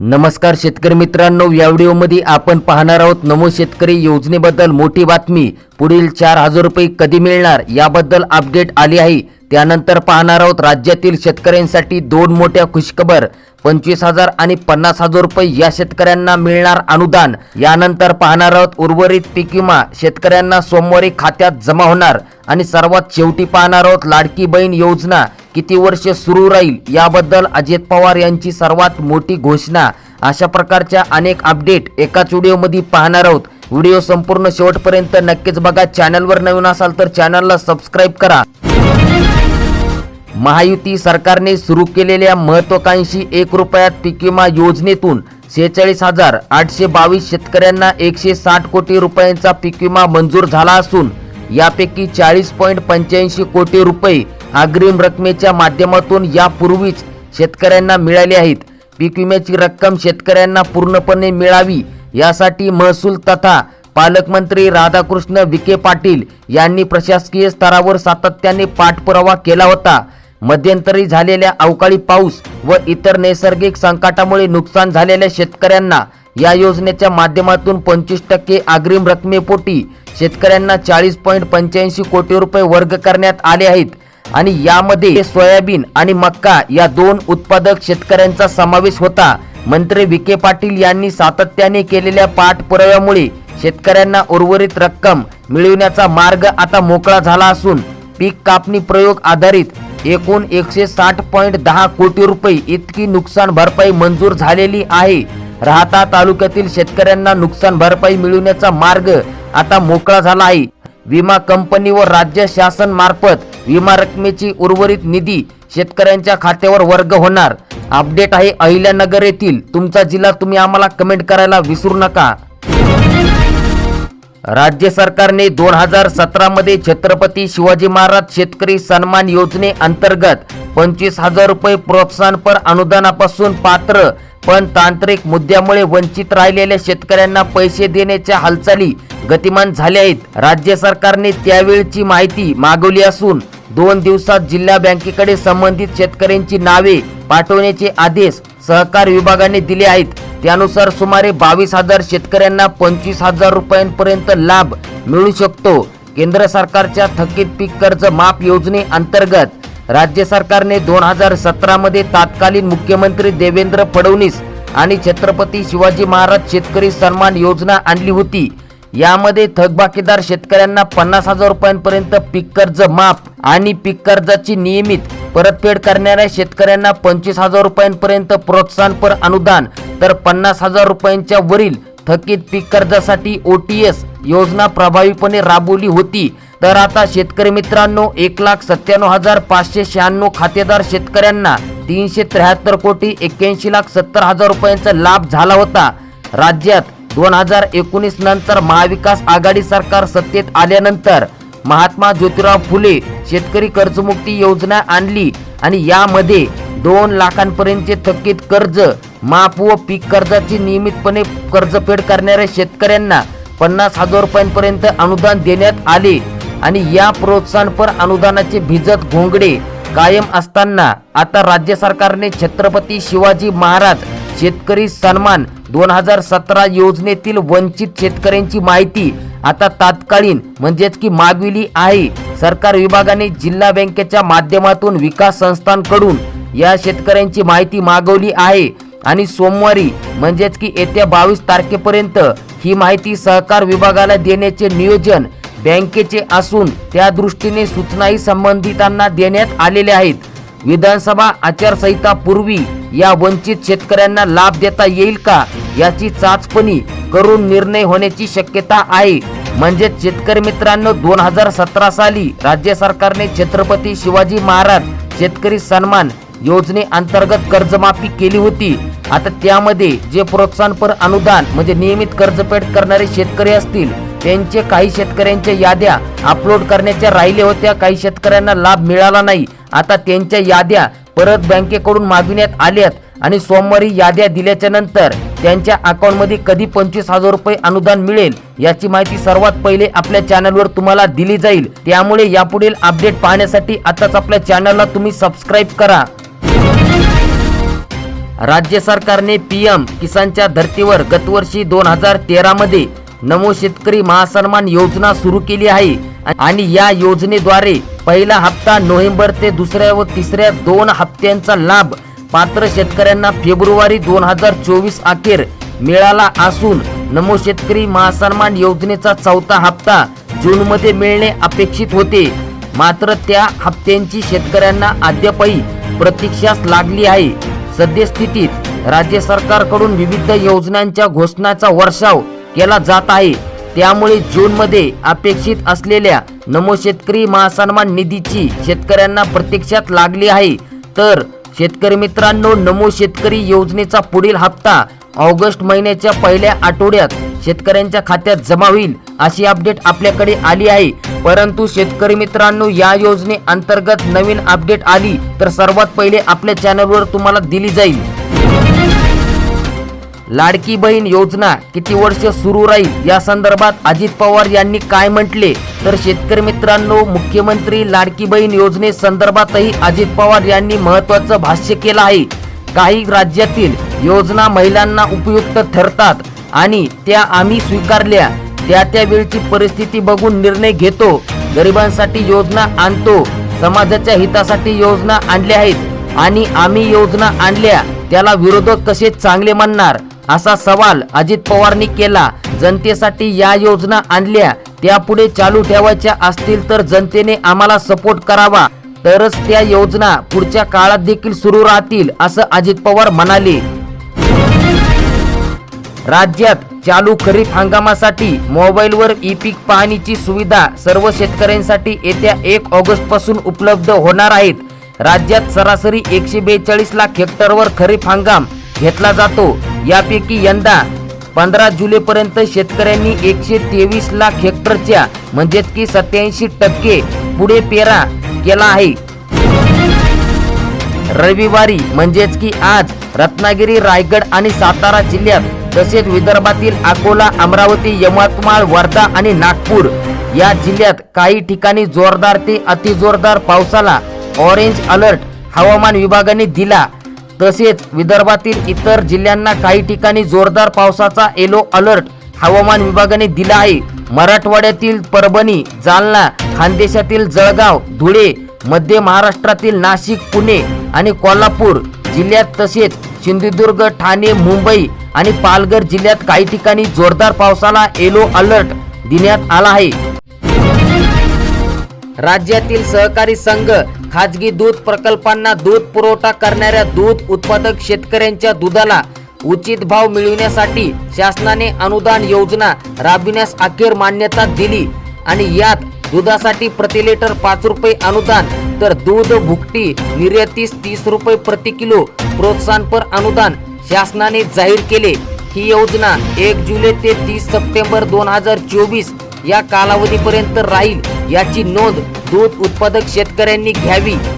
नमस्कार शेतकरी मित्रांनो या व्हिडिओमध्ये आपण पाहणार आहोत नमो शेतकरी योजनेबद्दल मोठी बातमी. पुढील चार हजार रुपये कधी मिळणार याबद्दल अपडेट आली आहे. त्यानंतर पाहणार आहोत राज्यातील शेतकऱ्यांसाठी दोन मोठ्या खुशखबर पंचवीस हजार आणि पन्नास हजार रुपये या शेतकऱ्यांना मिळणार अनुदान. यानंतर पाहणार आहोत उर्वरित पीक विमा शेतकऱ्यांना सोमवारी खात्यात जमा होणार. आणि सर्वात शेवटी पाहणार आहोत लाडकी बहीण योजना किती वर्ष सुरू राहील याबद्दल अजित पवार यांची सर्वात मोठी घोषणा. अशा प्रकारच्या अनेक अपडेट एकाच व्हिडिओमध्ये पाहणार आहोत. व्हिडिओ संपूर्ण शेवटपर्यंत नक्कीच बघा. चॅनलवर नवीन असाल तर चॅनलला सबस्क्राईब करा. महायुती सरकारने सुरू केलेल्या महत्वाकांक्षी एक रुपयात पीक विमा योजनेतून सेहेचाळीस हजार आठशे बावीस शेतकऱ्यांना एकशे साठ कोटी रुपयांचा पीक विमा मंजूर झाला असून यापैकी चाळीस पॉईंट पंच्याऐंशी कोटी रुपये अग्रिम रकमेच्या माध्यमातून यापूर्वीच शेतकऱ्यांना मिळाले आहेत. पीक विम्याची रक्कम शेतकऱ्यांना पूर्णपणे मिळावी यासाठी महसूल तथा पालकमंत्री राधाकृष्ण विखे पाटील यांनी प्रशासकीय स्तरावर सातत्याने पाठपुरावा केला होता. मध्यंतरी झालेल्या अवकाळी पाऊस व इतर नैसर्गिक संकटामुळे नुकसान झालेल्या शेतकऱ्यांना या योजनेच्या माध्यमातून पंचवीस टक्के अग्रिम रकमेपोटी शेतकऱ्यांना चाळीस पॉईंट पंच्याऐंशी कोटी रुपये वर्ग करण्यात आले आहेत. आणि यामध्ये सोयाबीन आणि मक्का या दोन उत्पादक शेतकऱ्यांचा समावेश होता. मंत्री विखे पाटील यांनी सातत्याने केलेल्या पाठपुराव्यामुळे शेतकऱ्यांना उर्वरित रक्कम मिळविण्याचा मार्ग आता मोकळा झाला असून पीक कापणी प्रयोग आधारित एकूण एकशे साठ पॉईंट दहा कोटी रुपये इतकी नुकसान भरपाई मंजूर झालेली आहे. राहता तालुक्यातील शेतकऱ्यांना नुकसान भरपाई मिळवण्याचा मार्ग आता मोकळा झाला आहे. विमा कंपनी व राज्य शासन मार्फत विमा रकमेची उर्वरित निधी शेतकऱ्यांच्या खात्यावर वर्ग होणार. अपडेट आहे अहिल्यानगर येथील. तुमचा जिल्हा तुम्ही आम्हाला कमेंट करायला विसरू नका. राज्य सरकारने दोन हजार सतरामध्ये छत्रपती शिवाजी महाराज शेतकरी सन्मान योजने अंतर्गत पंचवीस हजार रुपये प्रोत्साहनपर अनुदानापासून पात्र पण तांत्रिक मुद्द्यामुळे वंचित राहिलेल्या शेतकऱ्यांना पैसे देण्याच्या हालचाली गतिमान झाले आहेत. राज्य सरकारने त्यावेळची माहिती मागवली असून दोन दिवसात जिल्हा बँकेकडे संबंधित शेतकऱ्यांची नावे पाठवण्याचे आदेश सहकार विभागाने दिले आहेत. त्यानुसार सुमारे बावीस हजार शेतकऱ्यांना पंचवीस हजार रुपयांपर्यंत लाभ मिळू शकतो. केंद्र सरकारच्या थकीत पीक कर्ज माफ योजने अंतर्गत राज्य सरकारने दोन हजार सतरा मध्ये तत्कालीन मुख्यमंत्री देवेंद्र फडणवीस आणि छत्रपती शिवाजी महाराज शेतकरी सन्मान योजना आणली होती. यामध्ये थकबाकीदार शेतकऱ्यांना पन्नास हजार रुपयांपर्यंत पीक कर्ज माफ आणि पीक कर्जाची नियमित परतफेड करणाऱ्या शेतकऱ्यांना पंचवीस हजार रुपयांपर्यंत प्रोत्साहनपर अनुदान तर पन्नास हजार रुपयांच्या वरील थकीत पीक कर्जासाठी ओ टी एस योजना प्रभावीपणे राबवली होती. तर आता शेतकरी मित्रांनो एक लाख सत्त्याण्णव हजार पाचशे शहाण्णव खातेदार शेतकऱ्यांना तीनशे त्र्याहत्तर कोटी एक्क्याऐंशी लाख सत्तर हजार रुपयांचा लाभ झाला होता. राज्यात दोन हजार एकोणीस नंतर महाविकास आघाडी सरकार सत्तेत आल्यानंतर महात्मा ज्योतिराव फुले शेतकरी कर्जमुक्ती योजना आणली आणि यामध्ये दोन लाखांपर्यंतचे थकीत कर्ज माफ व पीक कर्जाची नियमितपणे कर्जफेड करणाऱ्या शेतकऱ्यांना पन्नास हजार रुपयांपर्यंत अनुदान देण्यात आले आणि या प्रोत्साहनपर अनुदानाचे भिजत घोंगडे कायम असताना आता राज्य सरकारने छत्रपती शिवाजी महाराज शेतकरी सन्मान दोन हजार सतरा योजनेतील वंचित शेतकऱ्यांची माहिती आता तात्कालीन म्हणजेच की मागविली आहे. सरकार विभागाने जिल्हा बँकेच्या माध्यमातून विकास संस्थांकडून या शेतकऱ्यांची माहिती मागवली आहे. आणि सोमवारी म्हणजेच की येत्या बावीस तारखेपर्यंत ही माहिती सहकार विभागाला देण्याचे नियोजन बँकेचे असून त्या दृष्टीने सूचनाही संबंधितांना देण्यात आलेल्या आहेत. विधानसभा आचारसंहितापूर्वी या वंचित शेतकऱ्यांना लाभ देता येईल का? याची चाचपणी करून निर्णय होण्याची शक्यता आहे. म्हणजे शेतकरी मित्रांनो दोन हजार सतरा साली राज्य सरकारने छत्रपती शिवाजी महाराज शेतकरी सन्मान योजने अंतर्गत कर्जमाफी केली होती. आता त्यामध्ये जे प्रोत्साहनपर अनुदान म्हणजे नियमित कर्जफेड करणारे शेतकरी असतील त्यांचे काही शेतकऱ्यांच्या याद्या अपलोड करण्याच्या राहिल्या होत्या. काही शेतकऱ्यांना लाभ मिळाला नाही. आता त्यांच्या याद्या परत बँकेकडून मागविण्यात आल्यात. आणि सोमवारी याद्या दिल्याच्या नंतर त्यांच्या अकाउंटमध्ये कधी पंचवीस हजार रुपये अनुदान मिळेल याची माहिती सर्वात पहिले आपल्या चॅनलवर तुम्हाला दिली जाईल. त्यामुळे यापुढील अपडेट पाहण्यासाठी आताच आपल्या चॅनलला तुम्ही सबस्क्राईब करा. राज्य सरकारने पीएम किसानच्या धर्तीवर गतवर्षी दोन हजार तेरामध्ये नमो शेतकरी महासन्मान योजना सुरू केली आहे. आणि या योजनेद्वारे पहिला हप्ता नोव्हेंबर ते दुसऱ्या व तिसऱ्या दोन हप्त्यांचा लाभ पात्र शेतकऱ्यांना फेब्रुवारी दोन हजार चोवीस अखेर मिळाला असून नमो शेतकरी महासन्मान योजनेचा चौथा हप्ता जूनमध्ये मिळणे अपेक्षित होते. मात्र त्या हप्त्यांची शेतकऱ्यांना अद्यापही प्रतीक्षाच लागली आहे. सद्यस्थितीत राज्य सरकारकडून विविध योजनांच्या घोषणाचा वर्षाव केला जात आहे. त्यामुळे जूनमध्ये अपेक्षित असलेल्या नमो शेतकरी महासन्मान निधीची शेतकऱ्यांना प्रतीक्षात लागली आहे. तर शेतकरी मित्रांनो नमो शेतकरी योजनेचा पुढील हप्ता ऑगस्ट महिन्याच्या पहिल्या आठवड्यात शेतकऱ्यांच्या खात्यात जमा होईल अशी अपडेट आपल्याकडे आली आहे. परंतु शेतकरी मित्रांनो या योजने अंतर्गत नवीन अपडेट आली तर सर्वात पहिले आपल्या चॅनलवर तुम्हाला दिली जाईल. लाडकी बहीण योजना किती वर्ष सुरू राहील? या संदर्भात अजित पवार यांनी काय म्हटले? तर शेतकरी मित्रांनो मुख्यमंत्री लाडकी बहीण योजने संदर्भातही अजित पवार यांनी महत्वाचं भाष्य केलं आहे. काही राज्यातील योजना महिलांना उपयुक्त ठरतात आणि त्या आम्ही स्वीकारल्या. त्या त्या वेळची परिस्थिती बघून निर्णय घेतो. गरिबांसाठी योजना आणतो. समाजाच्या हितासाठी योजना आणल्या आहेत आणि आम्ही योजना आणल्या. त्याला विरोधक कसे चांगले म्हणणार असा सवाल अजित पवारनी केला. जनतेसाठी या योजना आणल्या. त्यापुढे चालू ठेवायच्या असतील तर जनतेने आम्हाला सपोर्ट करावा. तरच त्या योजना पुढच्या काळात देखील सुरू राहतील असं अजित पवार म्हणाले. राज्यात चालू खरीप हंगामासाठी मोबाईलवर ई पीक पाहणीची सुविधा सर्व शेतकऱ्यांसाठी येत्या एक ऑगस्टपासून उपलब्ध होणार आहेत. राज्यात सरासरी एकशे बेचाळीस लाख हेक्टरवर खरीप हंगाम घेतला जातो. यापैकी यंदा पंधरा जुलैपर्यंत शेतकऱ्यांनी एकशे तेवीस लाख हेक्टरच्या म्हणजेच की सत्याऐंशी टक्के पुढे पेरा केला आहे. रविवारी म्हणजेच की आज रत्नागिरी रायगड आणि सातारा जिल्ह्यात तसेच विदर्भातील अकोला अमरावती यवतमाळ वर्धा आणि नागपूर या जिल्ह्यात काही ठिकाणी जोरदार ते अतिजोरदार पावसाला ऑरेंज अलर्ट हवामान विभागाने दिला. तसेच विदर्भातील इतर जिल्ह्यांना काही ठिकाणी जोरदार पावसाचा येलो अलर्ट हवामान विभागाने दिला आहे. मराठवाड्यातील परभणी जालना खानदेशातील जळगाव धुळे मध्य महाराष्ट्रातील नाशिक पुणे आणि कोल्हापूर जिल्ह्यात तसेच सिंधुदुर्ग ठाणे मुंबई आणि पालघर जिल्ह्यात काही ठिकाणी जोरदार पावसाला येलो अलर्ट देण्यात आला आहे. राज्यातील सहकारी संघ खाजगी दूध प्रकल्पांना दूध पुरवठा करणाऱ्या दूध उत्पादक शेतकऱ्यांच्या दुधाला उचित भाव मिळविण्यासाठी शासनाने अनुदान योजना राबविण्यास अखेर मान्यता दिली आणि यात दुधासाठी प्रति लिटर पाच रुपये अनुदान तर दूध भुकटी निर्यातीस तीस रुपये प्रति किलो प्रोत्साहनपर अनुदान शासनाने जाहीर केले. ही योजना एक जुलै ते तीस सप्टेंबर दोन हजार चोवीस या कालावधीपर्यंत राहील. याची नोंद दूध उत्पादक शेतकऱ्यांनी घ्यावी.